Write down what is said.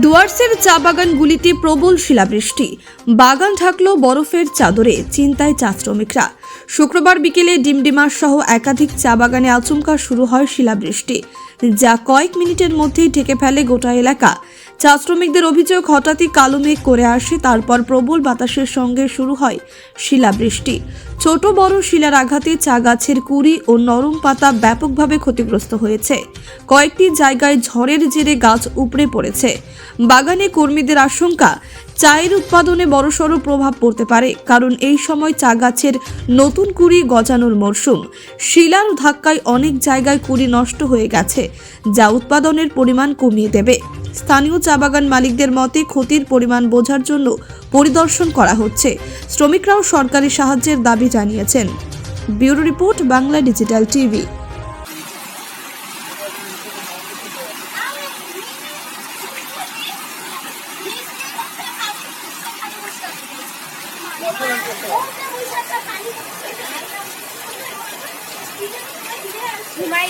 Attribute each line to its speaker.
Speaker 1: ডুয়ার্সের চা বাগানগুলিতে প্রবল শিলাবৃষ্টি। বাগান ঢাকল বরফের চাদরে, চিন্তায় চা শ্রমিকরা। শুক্রবার বিকেলে ডিমডিমার সহ একাধিক চা বাগানে আচমকা শুরু হয় শিলাবৃষ্টি। যা কয়েক মিনিটের মধ্যেই ঢেকে ফেলে গোটা এলাকা। চা শ্রমিকদের অভিযোগ হঠাৎই কালো মেঘ করে আসে, তারপর প্রবল বাতাসের সঙ্গে শুরু হয় শিলাবৃষ্টি। ছোট বড় শিলার আঘাতে চা গাছের কুড়ি ও নরম পাতা ব্যাপকভাবে ক্ষতিগ্রস্ত হয়েছে। কয়েকটি জায়গায় ঝড়ের জেরে গাছ উপড়ে পড়েছে। বাগানে কর্মীদের আশঙ্কা, চায়ের উৎপাদনে বড়সড় প্রভাব পড়তে পারে, কারণ এই সময় চা গাছের নতুন কুড়ি গজানোর মরশুম। শিলার ধাক্কায় অনেক জায়গায় কুড়ি নষ্ট হয়ে গেছে, যা উৎপাদনের পরিমাণ কমিয়ে দেবে। স্থানীয় চা বাগান মালিকদের মতে ক্ষতির পরিমাণ বোঝার জন্য পরিদর্শন করা হচ্ছে। শ্রমিকরাও সরকারি সাহায্যের দাবি জানিয়েছেন। Bureau report, Bangla digital TV.
Speaker 2: ঘুমাই।